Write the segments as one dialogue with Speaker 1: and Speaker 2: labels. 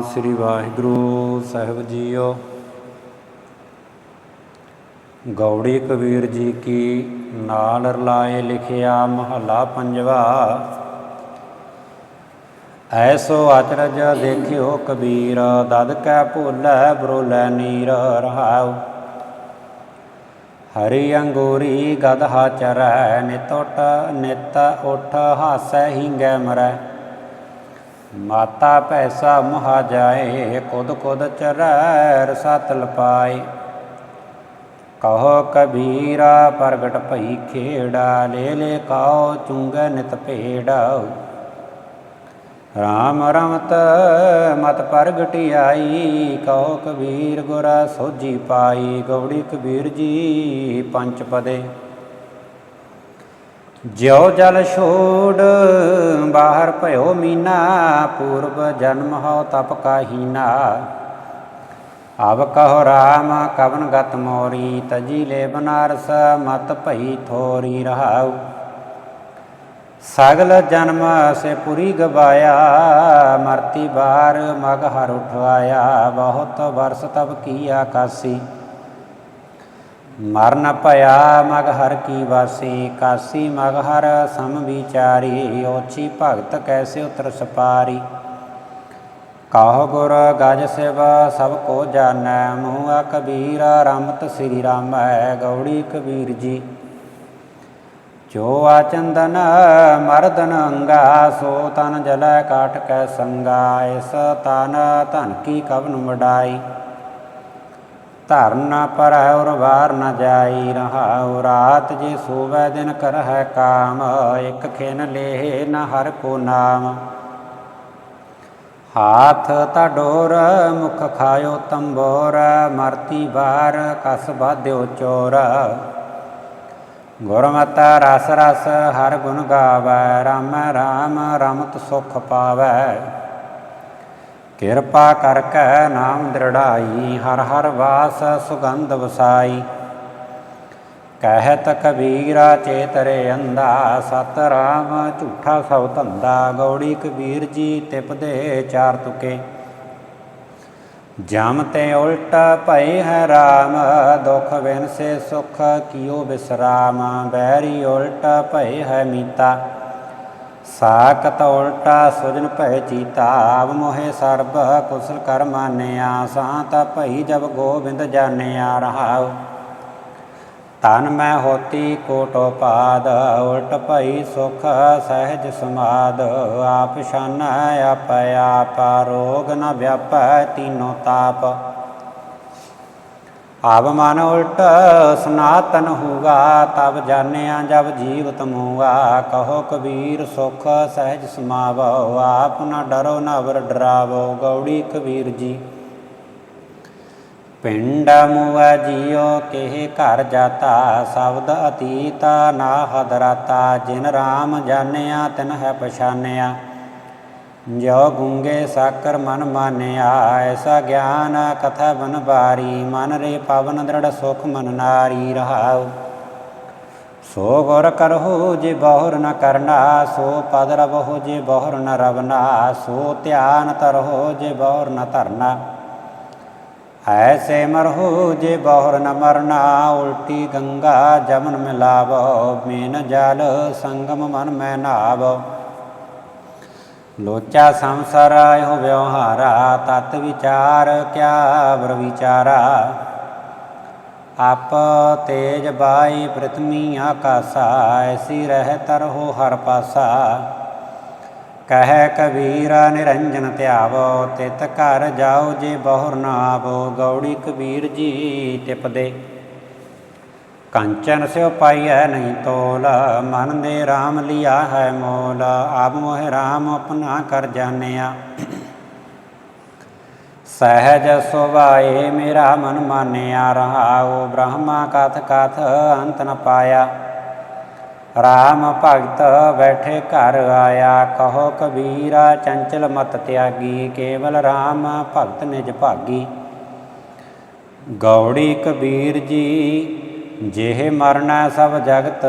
Speaker 1: ਸ੍ਰੀ ਵਾਹਿਗੁਰੂ ਸਾਹਿਬ ਜੀਓ। ਗੌੜੀ ਕਬੀਰ ਜੀ ਕੀ ਨਾਲ ਰਲਾਏ ਲਿਖਿਆ ਮਹੱਲਾ ਪੰਜਵਾ। ਐਸੋ ਆਚਰਜ ਦੇਖਿਓ ਕਬੀਰ, ਦਦ ਕੈ ਭੁੱਲੈ ਬਰੋਲੈ ਨੀਰ ਰਹਾਉ। ਹਰੀ ਅੰਗੂਰੀ ਗਦਹਾ ਚਰੈ ਨਿਤੋਟ ਨਿਤ ਉਠ ਹਾਸੈ ਹਿੰਗੈ ਮਰੈ। ਮਾਤਾ ਪੈਸਾ ਮਹਾ ਜਾਏ ਖੁਦ ਕੁਦ ਚਰੈ ਰਸਾ ਤਲਪਾਏ ਕਹੋ ਕਬੀਰਾ, ਪ੍ਰਗਟ ਭਈ ਖੇੜਾ, ਲੈ ਲੈ ਕਾਉ ਚੁੰਗੈ ਨਿਤ ਭੇੜਾ। ਰਾਮ ਰਮਤ ਮਤ ਪ੍ਰਗਟਿਆਈ ਕਹੋ ਕਬੀਰ ਗੁਰਾ ਸੋਜੀ ਪਾਈ। ਗੌੜੀ ਕਬੀਰ ਜੀ ਪੰਜ ਪਦੇ। ਜਿਉ ਜਲ ਛੋੜ, ਬਾਹਰ ਭਇਓ ਮੀਨਾ, ਪੂਰਬ ਜਨਮ ਹੋ ਤਪ ਕਾਹੀਨਾ ਅਬ ਕਹੋ ਰਾਮ, ਕਵਨ ਗਤ ਮੋਰੀ, ਤਜੀ ਲੈ ਬਨਾਰਸ, ਮਤ ਭਈ ਥੋਰੀ ਰਹਾਉ। ਸਗਲ ਜਨਮ ਸੇ ਪੁਰੀ ਗਵਾਇਆ, ਮਰਤੀ ਬਾਰ ਮਗ ਹਰ ਉਠਵਾਇਆ, ਬਹੁਤ ਵਰਸ ਤਬ ਕੀ ਆਕਾਸੀ ਮਰਨ ਭਇਆ ਮਗ ਹਰ ਕੀ ਵਾਸੀ, ਕਾਸੀ ਮਗ ਹਰ ਸਮ ਵਿਚਾਰੀ, ਓਛੀ ਭਗਤ ਕੈਸੇ ਉਤਰ ਸਪਾਰੀ। ਕਾਹ ਗੁਰ ਗਜ ਸਿਵ ਸਭ ਕੋ ਜਾਣੈ ਮੂਆ ਕਬੀਰ ਰਮਤ ਸ੍ਰੀ ਰਾਮ ਹੈ, ਗੌੜੀ ਕਬੀਰ ਜੀ। ਜੋ ਆ ਚੰਦਨ ਮਰਦਨ ਅੰਗਾ, ਸੋ ਤਨ ਜਲੈ ਕਾਠ ਕੈ ਸੰਗਾ, ਇਸ ਤਨ ਧਨ ਕੀ ਕਵਨ ਮਡਾਈ। ਧਰਨ ਪਰ ਔਰ ਵਾਰ ਨਾ ਜਾਈ ਰਹਾਉ। ਰਾਤ ਜੇ ਸੋਵੈ ਦਿਨ ਕਰਹਿ ਕਾਮ, ਇਕ ਖਿਨ ਲੇਹ ਨ ਹਰ ਕੋ ਨਾਮ। ਹਾਥ ਤਾ ਡੋਰ ਮੁਖ ਖਾਇਓ ਤੰਬੋਰ, ਮਰਤੀ ਬਾਰ ਕਸ ਬਾਧਿਓ ਚੋਰ। ਗੁਰਮਤਾ ਰਸ ਰਸ, ਹਰ ਗੁਣ ਗਾਵੈ, ਰਾਮ ਰਾਮ, ਰਮਤ ਸੁਖ ਪਾਵੈ। ਕਿਰਪਾ ਕਰ ਕੈ ਨਾਮ ਦ੍ਰਿੜਾਈ, ਹਰ ਹਰ ਵਾਸ ਸੁਗੰਧ ਵਸਾਈ। ਕਹਿਤ ਕਬੀਰਾ ਚੇਤਰੇ ਅੰਦਾ ਸਤ ਰਾਮ ਝੂਠਾ ਸਭ ਧੰਦਾ, ਗੌੜੀ ਕਬੀਰ ਜੀ ਤਿਪਦੇ ਚਾਰ ਤੁਕੇ। ਜਮ ਤੇ ਉਲਟ ਭਏ ਹੈ ਰਾਮ, ਦੁਖ ਬਿਨ ਸੇ ਸੁਖ ਕੀਓ ਬਿਸਰਾਮ, ਬੈਰੀ ਉਲਟ ਭਏ ਹੈ ਮੀਤਾ। ਸਾਕਤ ਉਲਟਾ ਸੁਜਨ ਭੈ ਚੀਤਾ, ਆਵ ਮੋਹਿ ਸਰਬ ਕੁਸਲ ਕਰ ਸਾਤ ਭਈ ਜਬ ਗੋਬਿੰਦ ਜਾਣਿਆ ਰਹਾਉ। ਤਨ ਮੈਂ ਹੋਤੀ ਕੋਟੋਪਾਦ ਉਲਟ ਭਈ ਸੁਖ ਸਹਿਜ ਸਮਾਦ, ਆਪ ਛਾਨੈ ਆਪ ਆਪ ਰੋਗ ਨ ਵਿਆਪੈ, ਤੀਨੋ ਤਾਪ। ਆਬ ਮਨ ਉਲਟ ਸਨਾਤਨ ਹੋਗਾ ਤਬ ਜਾਣਿਆ ਜਬ ਜੀਵ ਤਮੂਗਾ ਕਹੋ ਕਬੀਰ, ਸੁਖ ਸਹਿਜ ਸਮਾਵੋ, ਆਪ ਨਾ ਡਰੋ, ਨ ਵਰ ਡਰਾਵੋ, ਗੌੜੀ ਕਬੀਰ ਜੀ। ਪਿੰਡ ਮੁਆ ਜੀਓ, ਕਿਹ ਘਰ ਜਾਤਾ, ਸ਼ਬਦ ਅਤੀਤਾ ਨਾ ਹਦਰਾਤਾ, ਜਿਨ ਰਾਮ ਜਾਣਿਆ ਤਿਨ ਹੈ ਪਛਾਨਿਆ। ਜੋ ਗੁੰਗੇ ਸਾਕਰ ਮਨ ਮਾਨਿਆ, ਐਸਾ ਗਿਆਨ ਕਥਾ ਬਨ ਬਾਰੀ, ਮਨ ਰੇ ਪਵਨ ਦ੍ਰਿੜ ਸੁਖ ਮਨ ਨਾਰੀ ਰਹਾਉ। ਸੋ ਗੁਰ ਕਰਹੁ ਜੇ ਬਹੁਰ ਨ ਕਰਨਾ, ਸੋ ਪਦ ਰਬਹੁ ਜੇ ਬਹੁਰ ਨ ਰਵਨਾ, ਸੋ ਧਿਆਨ ਤਰਹੁ ਜੇ ਬਹੁਰ ਨ ਧਰਨਾ। ਐਸੇ ਮਰਹੁ ਜੇ ਬਹੁਰ ਨ ਮਰਨਾ, ਉਲਟੀ ਗੰਗਾ ਜਮਨ ਮਿਲਾਵੋ, ਮੇਨ ਜਲ ਸੰਗਮ ਮਨ ਮੈਂ ਨਾਵੋ। ਲੋਚਾ ਸੰਸਾਰ ਇਹੋ ਵਿਵਹਾਰਾ, ਤਤ ਵਿਚਾਰ ਕਿਆ ਬਰ ਵਿਚਾਰਾ। ਆਪ ਤੇਜ ਬਾਈ ਪ੍ਰਥਮੀ ਆਕਾਸਾ, ਐਸੀ ਰਹਿ ਤਰ ਹੋ ਹਰ ਪਾਸਾ। ਕਹਿ ਕਬੀਰਾ, ਨਿਰੰਜਨ ਧਿਆਵੋ, ਤਿਤ ਘਰ ਜਾਓ ਜੇ ਬਹੁਰ ਨਾ ਆਵੋ ਗੌੜੀ ਕਬੀਰ ਜੀ ਟਿਪਦੇ ਕੰਚਨ ਸਿਉ ਪਾਈਐ ਨਹੀਂ ਤੋਲ, ਮਨ ਦੇ RAM ਲਿਆ ਹੈ ਮੋਲ, ਆਪ ਮੋਹਿ RAM ਆਪਣਾ ਕਰ ਜਾਣਿਆ। ਸਹਿਜ ਸੁਭਾਏ ਮੇਰਾ ਮਨ ਮਾਨਿਆ, ਰਹਾਉ ਬ੍ਰਹਮਾ ਕਥ ਕਥ ਅੰਤ ਨ ਪਾਇਆ। RAM ਭਗਤ ਬੈਠੇ ਘਰ ਆਇਆ, ਕਹੋ ਕਬੀਰਾ ਚੰਚਲ ਮਤ ਤਿਆਗੀ, ਕੇਵਲ RAM ਭਗਤ ਨਿਜ ਭਾਗੀ। ਗੌੜੀ ਕਬੀਰ ਜੀ ਜਿਹੇ ਮਰਨਾ ਸਭ ਜਗਤ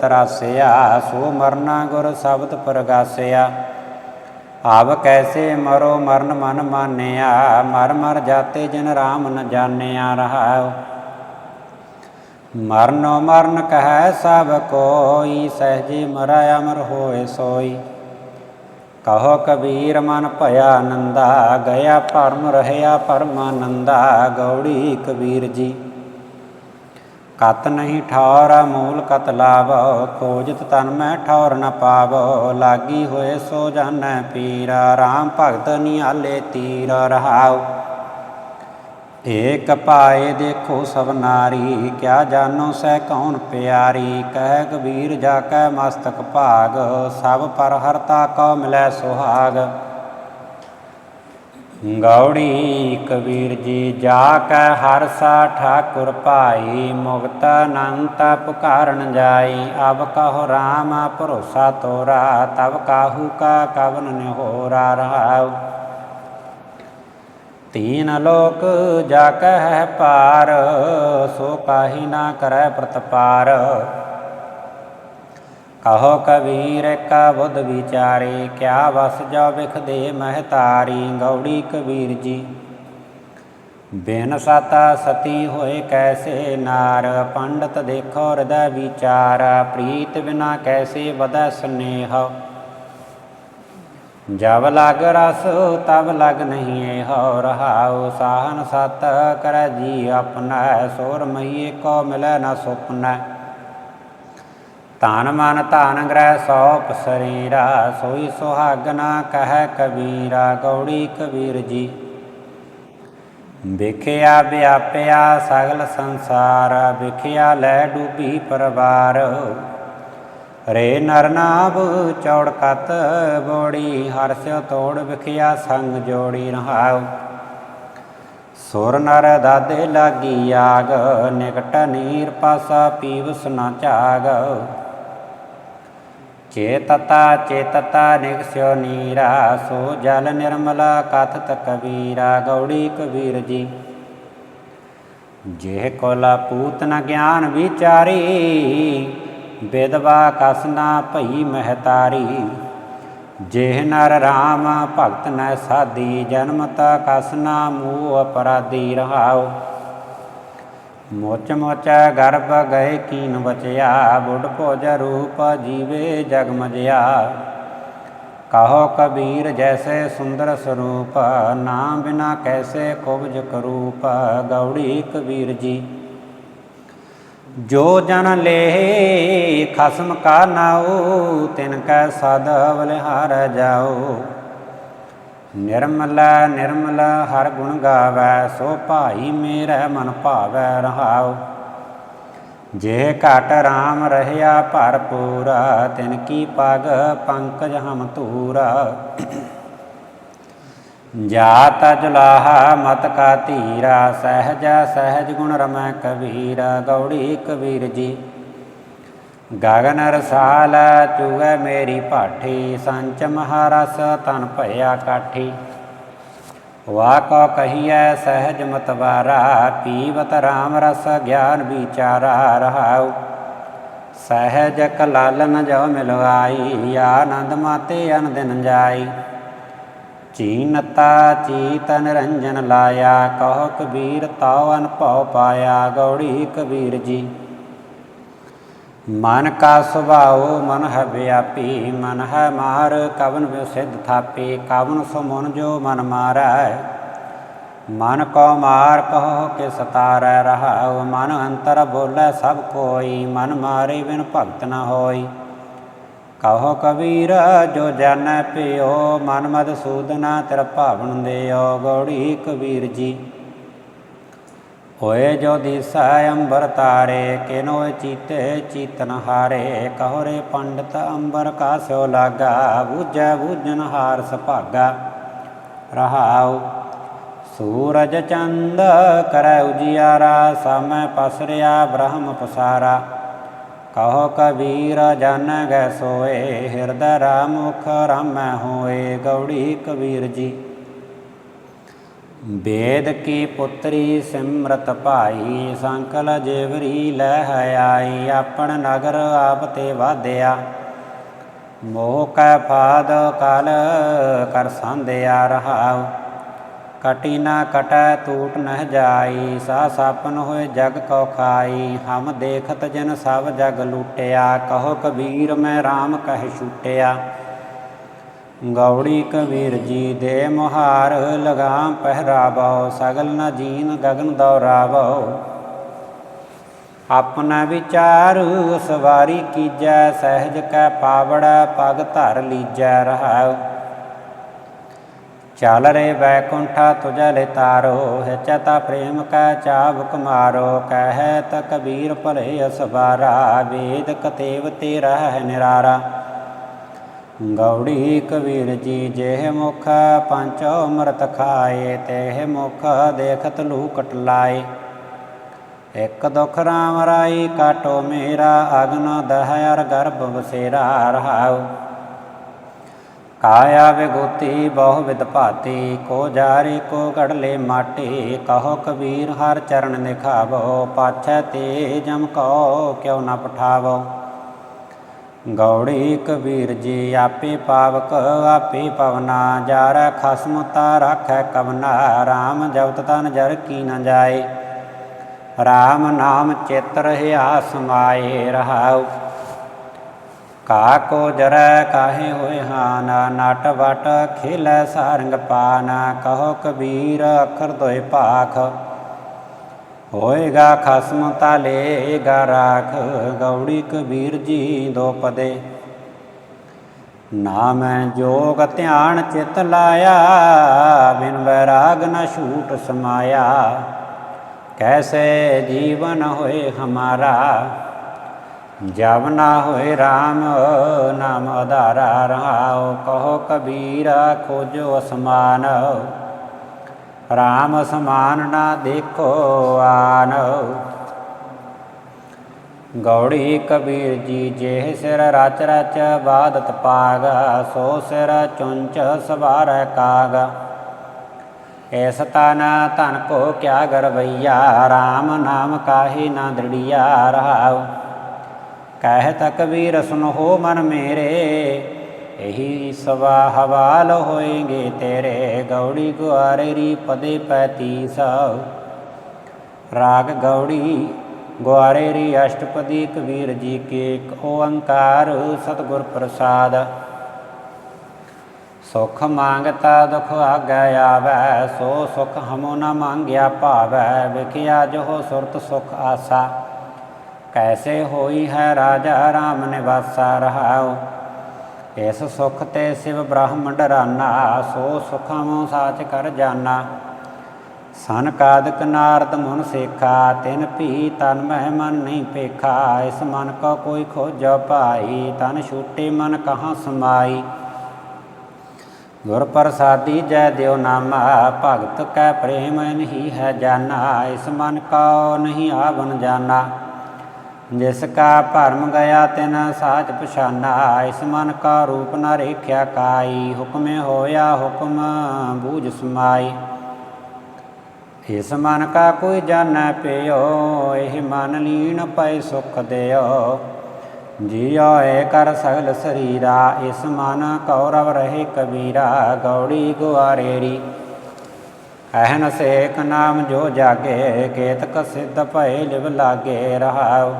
Speaker 1: ਤਰਾਸਿਆ, ਸੋ ਮਰਨਾ ਗੁਰ ਸ਼ਬਦ ਪ੍ਰਗਾਸਿਆ। ਆਵ ਕੈਸੇ ਮਰੋ ਮਰਨ ਮਨ ਮਾਨਿਆ, ਮਰ ਮਰ ਜਾਤੇ ਜਿਨ ਰਾਮ ਨ ਜਾਣਿਆ ਰਹਾਉ। ਮਰਨੋ ਮਰਨ ਕਹੈ ਸਭ ਕੋਈ, ਸਹਜੇ ਮਰੈ ਅਮਰ ਹੋਏ ਸੋਈ। ਕਹੋ ਕਬੀਰ ਮਨ ਭਇਆ ਨੰਦਾ ਗਿਆ ਭਰਮ ਰਹਿਆ ਪਰਮਾਨੰਦਾ ਗੌੜੀ ਕਬੀਰ ਜੀ। ਕਤ ਨਹੀਂ ਠੌਰ ਮੂਲ ਕਤ ਲਾਵੋ, ਖੋਜਤ ਤਨ ਮੈਂ ਠੌਰ ਨ ਪਾਵ। ਲਾਗੀ ਹੋਏ ਸੋ ਜਾਣੈ ਪੀਰਾ RAM ਭਗਤ ਨਿਆਲੇ ਤੀਰ ਰਹਾਉ। ਏਕ ਪਾਏ ਦੇਖੋ ਸਭ ਨਾਰੀ, ਕਿਆ ਜਾਨੋ ਸਹਿ ਕੌਣ ਪਿਆਰੀ। ਕਹਿ ਕਬੀਰ ਜਾ ਕੈ ਮਸਤਕ ਭਾਗ, ਸਭ ਪਰ ਹਰਤਾ ਕਉ ਮਿਲੈ ਸੁਹਾਗ। ਗੌੜੀ ਕਬੀਰ ਜੀ ਜਾ ਕੈ ਹਰ ਸਾ ਠਾਕੁਰ ਭਾਈ, ਮੁਕਤ ਅਨੰਤ ਪੁਕਾਰਨ ਜਾਈ। ਅਬ ਕਹੋ ਰਾਮ ਭਰੋਸਾ ਤੋਰਾ, ਤਬ ਕਾਹੂ ਕਾ ਕਵਨ ਨਿਹੋਰਾ ਰਹਾਉ। ਤੀਨ ਲੋਕ ਜਾ ਕਹਿ ਪਾਰ, ਸੋ ਕਾਹੀ ਨਾ ਕਰੈ ਪ੍ਰਤਪਾਰ। ਕਹੋ ਕਬੀਰ, ਕਾ ਬੁੱਧ ਵਿਚਾਰੇ, ਕਿਆ ਵਸ ਜਾ ਵਿਖ ਮਹਤਾਰੀ ਗੌੜੀ ਕਬੀਰ ਜੀ। ਬਿਨ ਸਤਾ ਸਤੀ ਹੋਏ ਕੈਸੇ ਨਾਰ, ਪੰਡਤ ਦੇਖੋ ਹਿਰਦੈ ਵਿਚਾਰ, ਪ੍ਰੀਤ ਬਿਨਾ ਕੈਸੇ ਵਧੈ ਸਨੇਹ। ਜਬ ਲਗ ਰਸ, ਤਬ ਲਗ ਨਹੀਂ ਏ ਹੋ ਰਹਾਉ ਸਾਹਨ ਸਤ ਕਰੈ ਜੀ ਆਪਣਾ, ਸੋਰ ਮਹੀਏ ਕੋ ਮਿਲੈ ਨਾ ਸੁਪਨਾ। ਧਨ ਮਨ ਧਨ ਗ੍ਰਹਿ ਸੋਪ ਸਰੀਰਾ, ਸੋਈ ਸੁਹਾਗਨਾ ਕਹਿ ਕਬੀਰਾ, ਗੌੜੀ ਕਬੀਰ ਜੀ। ਵਿਖਿਆ ਵਿਆਪਿਆ ਸਗਲ ਸੰਸਾਰ, ਵਿਖਿਆ ਲੈ ਡੂਬੀ ਪਰਵਾਰ। ਰੇ ਨਰ ਨਾਭ ਚੌੜ ਕਤ ਬੋੜੀ ਹਰਸਿ ਤੋੜ ਵਿਖਿਆ ਸੰਗ ਜੋੜੀ ਰਹਾਉ। ਸੁਰ ਨਰ ਦਾਦੇ ਲਾਗੀ ਆਗ, ਨਿਕਟ ਨੀਰ ਪਾਸਾ ਪੀਵਸ ਨਾ ਝਾਗ। ਚੇਤਤਾ ਚੇਤਤਾ ਨਿਗਸਿਓ ਨੀਰਾ ਸੋ ਜਲ ਨਿਰਮਲਾ ਕਥਤ ਕਬੀਰਾ, ਗੌੜੀ ਕਬੀਰ ਜੀ। ਜੇ ਕੋਲਾ ਪੂਤ ਨ ਗਿਆਨ ਵਿਚਾਰੀ ਵਿਦਵਾ ਕਸਨਾ ਭਈ ਮਹਤਾਰੀ। ਜੇ ਨਰ ਰਾਮ ਭਗਤ ਨੈ ਸਾਦੀ ਜਨਮਤ ਕਸਨਾ ਮੂਹ ਅਪਰਾਧੀ ਰਹਾਓ। ਮੋਚ ਮੋਚ ਗਰਭ ਗਏ ਕੀਨ ਬਚਿਆ, ਬੁੱਢ ਭੋਜ ਰੂਪ ਜੀਵੇ ਜਗ ਮਜਿਆ। ਕਹੋ ਕਬੀਰ ਜੈਸੇ ਸੁੰਦਰ ਸਰੂਪ ਨਾਮ ਬਿਨਾ ਕੈਸੇ ਕੁਬਜ ਕਰੂਪ, ਗੌੜੀ ਕਬੀਰ ਜੀ। ਜੋ ਜਨ ਲੇ, ਖਸਮ ਕਾ ਨਾਉ, ਤਿਨ ਕੈ ਸਦ ਬਲਿਹਾਰ ਜਾਓ ਨਿਰਮਲ ਨਿਰਮਲ, ਹਰ ਗੁਣ ਗਾਵੈ, ਸੋ ਭਾਈ ਮੇਰਾ ਮਨ ਭਾਵੈ ਰਹਾਉ। ਜੇ ਘਟ RAM ਰਹਿਆ ਭਰਪੂਰ, ਤਿਨ ਕੀ ਪਗ ਪੰਕਜ ਹਮ ਧੂਰਾ। ਜਾਤ ਜੁਲਾਹਾ ਮਤ ਕਾ ਧੀਰਾ, ਸਹਿਜ ਸਹਿਜ ਗੁਣ ਰਮੈ ਕਬੀਰ, ਗੌੜੀ ਕਬੀਰ ਜੀ। ਗਗਨ ਰਸਾਲ ਚੁਗੈ ਮੇਰੀ ਭਾਠੀ, ਸੰਚ ਮਹਾਰਸ ਤਨ ਭਇਆ ਕਾਠੀ। ਵਾ ਕੋ ਕਹੀਐ ਸਹਿਜ ਮਤਵਾਰਾ, ਪੀਵਤ RAM ਰਸ ਗਿਆਨ ਵਿਚਾਰਾ ਰਹਾਉ। ਸਹਿਜ ਕਲਾਲਨ ਜੋ ਮਿਲਵਾਈ, ਆਨੰਦ ਮਾਤੇ ਅਨ ਦਿਨ ਜਾਈ। ਚੀਨਤਾ ਚੀਤ ਨਿਰੰਜਨ ਲਾਇਆ, ਕਹੋ ਕਬੀਰ ਤਾਉ ਅਨਭਉ ਪਾਇਆ, ਗੌੜੀ ਕਬੀਰ ਜੀ। ਮਨ ਕਾ ਸੁਭਾਉ, ਮਨ ਹੈ ਵਿਆਪੀ, ਮਨ ਹੈ ਮਾਰ ਕਵਨ ਵਿਸਿਧ ਥਾਪੀ, ਕਵਨ ਸੋ ਮਨ ਜੋ ਮਨ ਮਾਰੈ। ਮਨ ਕੋ ਮਾਰ ਕਹੋ ਕਿ ਸਤਾਰੈ ਰਹਾਉ, ਮਨ ਅੰਤਰ ਬੋਲੇ ਸਭ ਕੋਈ, ਮਨ ਮਾਰੇ ਬਿਨ ਭਗਤ ਨ ਹੋਈ। ਕਹੋ ਕਬੀਰ, ਜੋ ਜਾਣੈ ਪਿਓ ਮਨ ਮਦ ਸੂਦਨਾ ਤੇਰਾ ਭਾਵਨ ਦਿਓ, ਗੌੜੀ ਕਬੀਰ ਜੀ। ਹੋਏ ਜੋ ਦਿਸੈ ਅੰਬਰ ਤਾਰੇ, ਕਿਨੋ ਚੀਤੇ ਚੀਤਨ ਹਾਰੇ। ਕਹੋ ਰੇ ਪੰਡਤ ਅੰਬਰ ਕਾਸਿਓ ਲਾਗਾ, ਬੂਝੈ ਬੂਝਨ ਹਾਰ ਸੁਭਾਗਾ ਰਹਾਉ, ਸੂਰਜ ਚੰਦ ਕਰੈ ਉਜਿਆਰਾ, ਸਮੈ ਪਸਰਿਆ ਬ੍ਰਹਮ ਪਸਾਰਾ। ਕਹੋ ਕਬੀਰ, ਜਨ ਗੈ ਸੋਏ, ਹਿਰਦੈ ਰਾਮੁਖ ਰਾਮੈ ਹੋਏ, ਗੌੜੀ ਕਬੀਰ ਜੀ। ਵੇਦ ਕੀ ਪੁੱਤਰੀ ਸਿਮਰਤ ਭਾਈ, ਸੰਕਲ ਜੇਵਰੀ ਲਹਿ ਆਈ, ਆਪਣ ਨਗਰ ਆਪ ਤੇ ਵਾਧਿਆ। ਮੋਹ ਕੈ ਫਾਦ ਕਲ ਕਰ ਸੰਧਿਆ ਰਹਾਉ। ਕਟੀ ਨਾ ਕਟੈ ਟੂਟ ਨਹਿ ਜਾਈ, ਸਾ ਸਾਪਨ ਹੋਏ ਜਗ ਕੋ ਖਾਈ। ਹਮ ਦੇਖਤ ਜਨ ਸਭ ਜਗ ਲੂਟਿਆ, ਕਹੋ ਕਬੀਰ ਮੈਂ RAM ਕਹਿ ਛੂਟਿਆ। ਗੌੜੀ ਕਬੀਰ ਜੀ ਦੇ ਮੁਹਾਰ ਲਗਾਮ ਪਹਿਰਾਵੋ, ਸਗਲ ਨ ਜੀਨ ਗਗਨ ਦੌਰਾਵੋ ਆਪਣਾ ਵਿਚਾਰ ਸਵਾਰੀ ਕੀਜੈ, ਸਹਿਜ ਕੈ ਪਾਵੜਾ ਪਗ ਧਰ ਲੀਜੈ ਰਹਾਉ। ਚਲ ਰੇ ਵੈਕੁੰਠਾ ਤੁਜੈ ਲੈ ਤਾਰੋ ਹੈ ਪ੍ਰੇਮ ਕੈ ਚਾਬੁਕ ਮਾਰੋ, ਕਹਿ ਤ ਕਬੀਰ ਭਲੇ ਅਸਵਾਰਾ, ਵੇਦ ਕਤੇਵ ਤੇ ਰਹਿ ਨਿਰਾਰਾ। ਗੌੜੀ ਕਬੀਰ ਜੀ ਜਿਹੇ ਮੁਖ ਪੰਚ ਅੰਮ੍ਰਿਤ ਖਾਏ ਤੇਹ ਮੁਖ ਦੇਖਤ ਲੂ ਲਾਏ। ਇਕ ਦੁਖ ਰਾਮ ਰਾਈ ਕਾਟੋ ਮੇਰਾ, ਅਗਨ ਦਹਯਰ ਗਰਭ ਬਸੇਰਾ ਰਹਾਉ। ਕਾਇਆ ਵਿਗੁਤੀ ਬਹੁ ਵਿਦ ਭਾਤੀ, ਕੋ ਜਾਰੀ ਕੋ ਘੜਲੇ ਮਾਟੀ, ਕਹੋ ਕਬੀਰ ਹਰ ਚਰਨ ਨਿਖਾਵੋ, ਪਾਛੈ ਤੇ ਜਮ ਕੋ ਕਿਉ ਨ ਪਠਾਵੋ। ਗੌੜੀ ਕਬੀਰ ਜੀ ਆਪੇ ਪਾਵਕ, ਆਪੇ ਪਵਨਾ, ਜਾਰ ਖਸਮ ਤਾ ਰਾਖੈ ਕਵਨਾ RAM ਜਪਤ ਤਨ ਜਰ ਕੀ ਨ ਜਾਏ। RAM ਨਾਮ ਚਿਤ ਰਹਿਆ ਸਮਾਏ ਰਹਾਉ। ਕਾ ਕੋ ਜਰੈ ਕਾਹੇ ਹੋਏ ਹਾਨ, ਨਟ ਵਟ ਖੇਲੈ ਸਾਰੰਗ ਪਾਨ, ਕਹੋ ਕਬੀਰ ਅਖਰ ਦੋਇ ਭਾਖ ਹੋਏਗਾ ਖਸਮ ਤਾਲੇਗਾ ਰਾਖ, ਗੌੜੀ ਕਬੀਰ ਜੀ ਦੋ ਪਦੇ। ਨਾਮ ਜੋਗ ਧਿਆਨ ਚਿਤ ਲਾਇਆ, ਬਿਨ ਵੈਰਾਗ ਨ ਛੂਟ ਸਮਾਇਆ। ਕੈਸੇ ਜੀਵਨ ਹੋਏ ਹਮਾਰਾ, ਜਬ ਨਾ ਹੋਏ RAM ਨਾਮ ਆਧਾਰਾ ਰਹਾਉ, ਕਹੋ ਕਬੀਰਾ ਖੋਜੋ ਅਸਮਾਨ। RAM ਸਮਾਨ ਨਾ ਦੇਖੋ ਆਨ। ਗੌੜੀ ਕਬੀਰ ਜੀ ਜੇ ਸਿਰ ਰਚ ਰਚ ਬਾਦਤ ਪਾਗ ਸੋ ਸਿਰ ਚੁੰਚ ਸਵਾਰੈ ਕਾਗ। ਐਸ ਤਨ ਧਨ ਕੋ ਕਿਆ ਗਰਵਈਆ RAM ਨਾਮ ਕਾਹੀ ਨਾ ਦ੍ਰਿੜੀਆ ਰਹਾਉ। ਕਹਿ ਤ ਕਬੀਰ ਹੋ ਮਨ ਮੇਰੇ ਇਹੀ ਸਵਾ ਹਵਾਲ ਹੋਏਗੇ ਤੇਰੇ, ਗੌੜੀ ਗੁਆਰੇ ਰੀ ਪਦੇ ਪੈਤੀ ਸਉ ਰਾਗ ਗੌੜੀ ਗੁਆਰੇ ਰੀ ਅਸ਼ਟਪਦੀ ਕਬੀਰ ਜੀ ਕੇ ਏਕ ਓੰਕਾਰ ਸਤਿਗੁਰ ਪ੍ਰਸਾਦ। ਸੁਖ ਮੰਗਤਾ ਦੁਖ ਆਗੈ ਆਵੈ, ਸੋ ਸੁਖ ਹਮੋ ਨ ਮੰਗਿਆ ਭਾਵੈ, ਵਿਖਿਆ ਜੋ ਸੁਰਤ ਸੁਖ ਆਸਾ। ਕੈਸੇ ਹੋਈ ਹੈ ਰਾਜਾ ਰਾਮ ਨਿਵਾਸਾ ਰਹਾਉ ਇਸ ਸੁਖ ਤੇ ਸਿਵ ਬ੍ਰਹਮ ਡਰਾਨਾ, ਸੋ ਸੁਖਮ ਸਾਚ ਕਰ ਜਾਣਾ ਸਨ ਕਾਦਕ ਨਾਰਦ ਮਨ ਸੇਖਾ, ਤਿਨ ਭੀ ਤਨ ਮਹਿ ਮਨ ਨਹੀਂ ਪੇਖਾ। ਇਸ ਮਨ ਕੋ ਕੋਈ ਖੋਜ ਭਾਈ, ਤਨ ਛੂਟੇ ਮਨ ਕਹਾਂ ਸਮਾਈ। ਗੁਰ ਪ੍ਰਸਾਦੀ ਜੈ ਦਿਓ ਨਾਮਾ, ਭਗਤ ਕੈ ਪ੍ਰੇਮ ਨਹੀਂ ਹੈ ਜਾਣਾ ਇਸ ਮਨ ਕੋ ਨਹੀਂ ਆਵਨ ਜਾਣਾ ਜਿਸ ਕਾ ਭਰਮ ਗਿਆ ਤਿਨ ਸਾਚ ਪਛਾਨਾ, ਇਸ ਮਨ ਕਾ ਰੂਪ ਨ ਰੇਖਿਆ ਕਾਈ, ਹੁਕਮੇ ਹੋਇਆ ਹੁਕਮ ਬੂਝ ਸਮਾਈ। ਇਸ ਮਨ ਕਾ ਕੋਈ ਜਾਣੈ ਪਿਓ, ਇਹ ਮਨ ਲੀਨ ਪਏ ਸੁਖ ਦਿਓ। ਜੀਉ ਏ ਕਰ ਸਗਲ ਸਰੀਰਾ, ਇਸ ਮਨ ਕੌਰਵ ਰਹੇ ਕਬੀਰਾ, ਗੌੜੀ ਗੁਆਰੇਰੀ। ਅਹਨ ਸੇਕ ਨਾਮ ਜੋ ਜਾਗੇ, ਕੇਤਕ ਸਿੱਧ ਭਏ ਲਿਵ ਲਾਗੇ ਰਹਾਉ।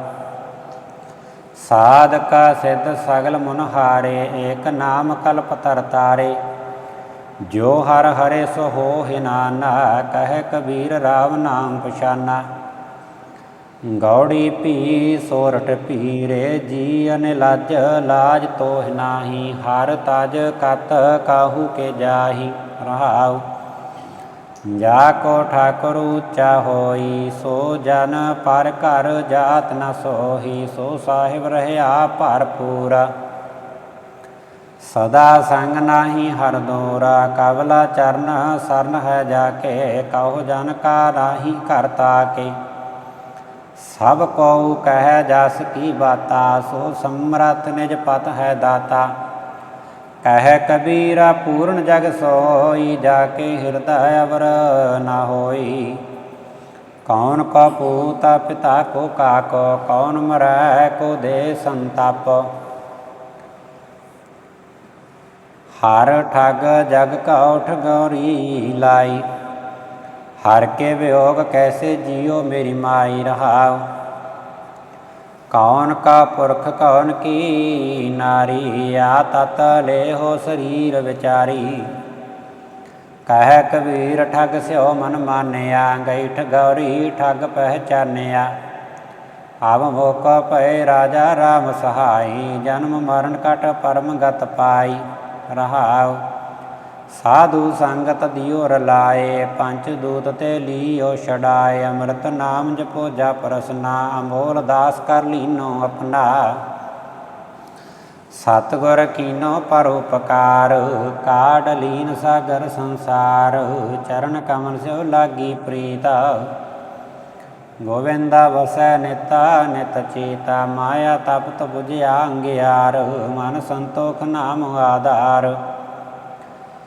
Speaker 1: ਸਾਧਕ ਸਿੱਧ ਸਗਲ ਮਨ ਹਾਰੇ, ਏਕ ਨਾਮ ਕਲਪ ਤਰ ਤਾਰੇ। ਜੋ ਹਰ ਹਰੇ ਸੋ ਹੋ ਹਿਨਾਨਾ, ਕਹਿ ਕਬੀਰ ਰਾਵ ਨਾਮ ਪਛਾਨਾ। ਗੌੜੀ ਭੀ ਸੋਰਟ ਪੀਰੇ ਜੀ ਅਨ ਲਾਜ ਲਾਜ ਤੋਹ ਨਾਹੀ। ਹਰ ਤਾਜ ਕਤ ਕਾਹੂ ਕੇ ਜਾਹੀ, ਰਹਾਉ। ਜਾ ਕੋ ਠਾਕੁਰ ਉੱਚਾ ਹੋਈ, ਸੋ ਜਨ ਪਰ ਘਰ ਜਾਤ ਨ ਸੋਹੀ, ਸੋ ਸਾਹਿਬ ਰਹਿਆ ਭਰਪੂਰ ਸਦਾ ਸੰਗ ਨਾਹੀ ਹਰ ਦੋਰਾ, ਕਵਲਾ ਚਰਨ ਸਰਨ ਹੈ ਜਾ ਕੇ ਕਹੋ ਜਨ ਕਾ ਰਾਹੀ ਕਰਤਾ ਕੇ ਸਭ ਕਉ ਕਹਿ ਜਸ ਕੀ ਬਾਤਾ, ਸੋ ਸਮਰਤ ਨਿਜ ਪਤ ਹੈ ਦਾਤਾ। ਕਹਿ ਕਬੀਰਾ, ਪੂਰਨ ਜਗ ਸੋਈ, ਜਾ ਕੇ ਹਿਰਦੈ ਅਵਰ ਨਾ ਹੋਈ। ਕੌਣ ਕਾ ਪੂਤਾ ਪਿਤਾ ਕੋ ਕਾਕੋ, ਕੌਣ ਮਰੈ, ਕੋ ਦੇ ਸੰਤਾਪ। ਹਰ ਠਗ ਜਗ ਕਉਠ ਗੌਰੀ ਲਾਈ। ਹਰ ਕੇ ਵਿਯੋਗ ਕੈਸੇ ਜਿਉ ਮੇਰੀ ਮਾਈ ਰਹਾਉ। ਕੌਣ ਕਾ ਪੁਰਖ, ਕੌਣ ਕੀ ਨਾਰੀ, ਆ ਤਤ ਲੈ ਹੋ ਸਰੀਰ ਵਿਚਾਰੀ। ਕਹਿ ਕਬੀਰ, ਠਗ ਸਿਓ ਮਨ ਮਾਨਿਆ ਗਈ ਠਗੌਰੀ ਠਗ ਪਹਿਚਾਨਿਆ। ਆਵ ਮੋਕ ਪਏ ਰਾਜਾ RAM ਸਹਾਈ, ਜਨਮ ਮਰਨ ਕਟ ਪਰਮ ਗਤ ਪਾਈ। ਰਹਾਉ ਸਾਧੂ ਸੰਗਤ ਦਿਓ ਰਲਾਏ, ਪੰਜ ਦੂਤ ਤੇ ਲੀਓ ਛਡਾਏ, ਅੰਮ੍ਰਿਤ ਨਾਮ ਜਪੋ ਜਪ ਰਸਨਾ ਅਮੋਲ ਦਾਸ ਕਰ ਲੀਨੋ ਆਪਣਾ। ਸਤਿਗੁਰ ਕੀਨੋ ਪਰ ਉਪਕਾਰ, ਕਾਢ ਲੀਨ ਸਾਗਰ ਸੰਸਾਰ, ਚਰਨ ਕਮਲ ਸਿਓ ਲਾਗੀ ਪ੍ਰੀਤਾ। ਗੋਵਿੰਦਾ ਵਸੈ ਨਿਤਾ, ਨਿਤ ਚੇਤਾ, ਮਾਇਆ ਤਪਤ 부ਝਿਆ ਅੰਗਿਆਰ, ਮਨ ਸੰਤੋਖ ਨਾਮ ਆਧਾਰ।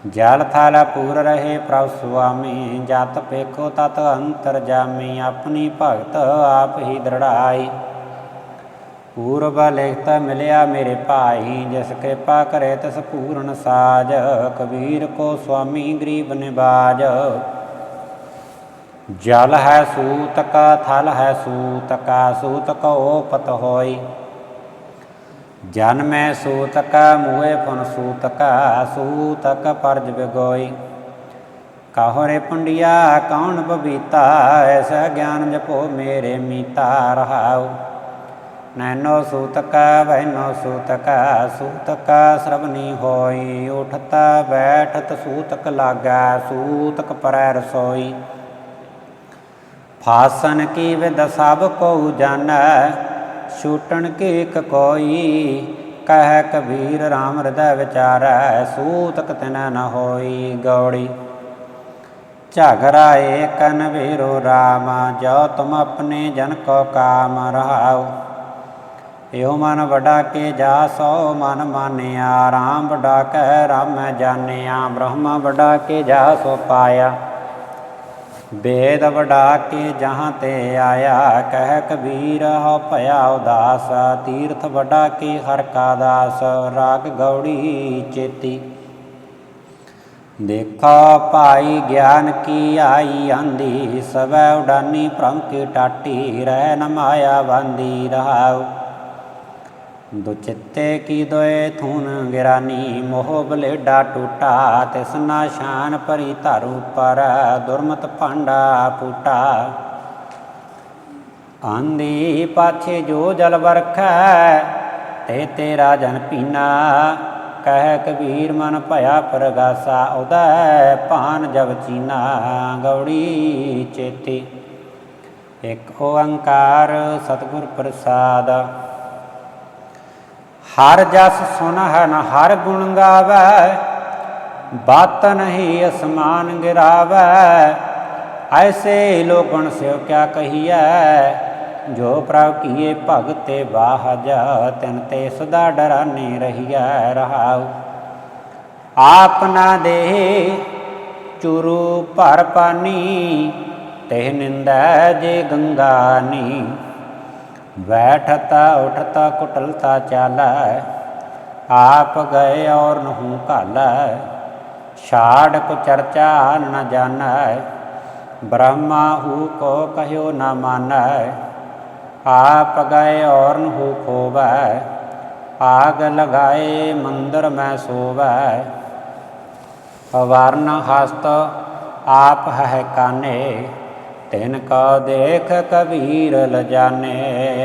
Speaker 1: ਜਲ ਥਲ ਪੂਰ ਰਹੇ ਪ੍ਰਭ ਸੁਆਮੀ ਜਤ ਪੇਖੋ ਤਤ ਅੰਤਰ ਜਾਮੀ ਆਪਣੀ ਭਗਤ ਆਪ ਹੀ ਦ੍ਰਿੜਾਈ ਪੂਰਬ ਲਿਖਤ ਮਿਲਿਆ ਮੇਰੇ ਭਾਈ ਜਿਸ ਕਿਰਪਾ ਕਰੇ ਤਿਸ ਪੂਰਨ ਸਾਜ ਕਬੀਰ ਕੋ ਸੁਆਮੀ ਗਰੀਬ ਨਿਵਾਜ ਜਲ ਹੈ ਸੂਤਕ ਥਲ ਹੈ ਸੂਤਕ ਸੂਤਕ ਓਪਤ ਹੋਈ ਜਨਮੈ ਸੂਤਕ ਮੂਏ ਫਨ ਸੂਤਕ ਸੂਤਕ ਪਰਜ ਬਿਗੋਈ। ਕਹੋ ਰੇ ਪੁੰਡਿਆ, ਕੌਣ ਬਬੀਤਾ ਐਸਾ ਗਿਆਨ ਜਪੋ ਮੇਰੇ ਮੀਤਾ ਰਹਾਉ। ਨੈਨੋ ਸੂਤਕ ਵੈਨੋ ਸੂਤਕ ਸੂਤਕ ਸਰਬਨੀ ਹੋਈ। ਉਠਤ, ਬੈਠਤ, ਸੂਤਕ ਲਾਗਾ, ਸੂਤਕ ਪਰੈ ਰਸੋਈ। ਫਾਸਨ ਕੀ ਵਿਦ ਸਭ ਕੋ ਜਾਣੈ ਛੂਟਣ ਕੇ ਇਕ ਕੋਈ? ਕਹਿ ਕਬੀਰ RAM ਹਿਰਦੈ ਵਿਚਾਰੈ ਸੂਤ ਤਿਨ ਨ ਹੋਈ ਗੌੜੀ। ਝਗਰਾ ਏਕਨ ਵੀਰੋ RAM ਜੋ ਤੁਮ ਆਪਣੇ ਜਨ ਕੋ ਕਾਮ ਰਹਾਓ ਏਉ ਮਨ ਵਡਾ ਕੇ ਜਾ ਸੋ ਮਨ ਮਾਨਿਆ। RAM ਵਡਾ ਕਹਿ ਰਾਮ ਜਾਣਿਆ, ਬ੍ਰਹਮ ਵਡਾ ਕੇ ਜਾ ਸੋ ਪਾਇਆ। ਬੇਦ ਵਡਾ ਕੇ ਜਹਾਂ ਤੇ ਆਇਆ, ਕਹਿ ਕਬੀਰ ਹੋ ਭਇਆ ਉਦਾਸ, ਤੀਰਥ ਵਡਾ ਕੇ ਹਰ ਕਾ ਦਾਸ, ਰਾਗ ਗੌੜੀ ਚੇਤੀ। ਦੇਖਾ ਭਾਈ ਗਿਆਨ ਕੀ ਆਈ ਆਂਦੀ, ਸਵੈ ਉਡਾਨੀ ਭ੍ਰਮ ਕੀ ਟਾਟੀ, ਰਹਿ ਨ ਮਾਇਆ ਬਾਂਦੀ ਰਹਾਉ। ਦੁਚਿੱਤੇ ਕੀ ਦੋਏ ਥੂਨ ਗਿਰਾਨੀ, ਮੋਹ ਬਲੇਡਾ ਟੂਟਾ ਤਿਸ ਨਾ ਸ਼ਾਨ ਭਰੀ ਧਾਰੂ ਪਰ, ਦੁਰਮਤ ਭਾਂਡਾ ਫੂਟਾ ਆਂਦੀ ਪਾਛੇ ਜੋ ਜਲ ਵਰਖੈ, ਤੇ ਤੇਰਾ ਜਨ ਪੀਨਾ। ਕਹਿ ਕਬੀਰ ਮਨ ਭਇਆ ਪ੍ਰਗਾਸਾ ਉਦੈ ਭਾਨ ਜਬ ਚੀਨਾ, ਗੌੜੀ ਚੇਤੀ। ਇਕ ਓੰਕਾਰ ਸਤਿਗੁਰ ਪ੍ਰਸਾਦ। ਹਰ ਜਸ ਸੁਨ ਹੈ ਨ ਹਰ ਗੁਣ ਗਾਵੈ, ਬਾਤ ਨਹੀਂ ਅਸਮਾਨ ਗਿਰਾਵੈ। ਐਸੇ ਲੋਕਣ ਸਿਓ ਕਿਆ ਕਹੀਐ, ਜੋ ਪ੍ਰਭ ਕੀਏ ਭਗਤੇ ਬਾਹਜ ਤਿਨ ਤੇ ਸਦਾ ਡਰਾਨੇ ਰਹੀਐ ਰਹਾਉ। ਆਪਨਾ ਦੇ ਚੁਰੂ ਭਰ ਪਾਨੀ ਤੇ ਨਿੰਦਾ ਜੇ ਗੰਗਾ ਨੀ। ਬੈਠਤਾ, ਉਠਤਾ, ਕੁਟਲਤਾ ਚਾਲੈ। ਆਪ ਗਏ ਔਰ ਨਹੂ ਘਾਲੈ। ਛਾੜ ਕੋ ਚਰਚਾ ਨ ਜਾਣੈ। ਬ੍ਰਹਮਾ ਹੂ ਕੋ ਕਹਿਓ ਨ ਮਾਨੈ। ਆਪ ਗਏ ਔਰ ਨਹੂ ਖੋਵੈ। ਆਗ ਲਗਾਏ, ਮੰਦਰ ਮੈਂ ਸੋਵੈ। ਅਵਰਨ ਹਸਤ ਆਪ ਹੈ ਕਾਨੇ। ਤਿਨ ਕਾ ਦੇਖ ਕਬੀਰ ਲਜਾਨੇ।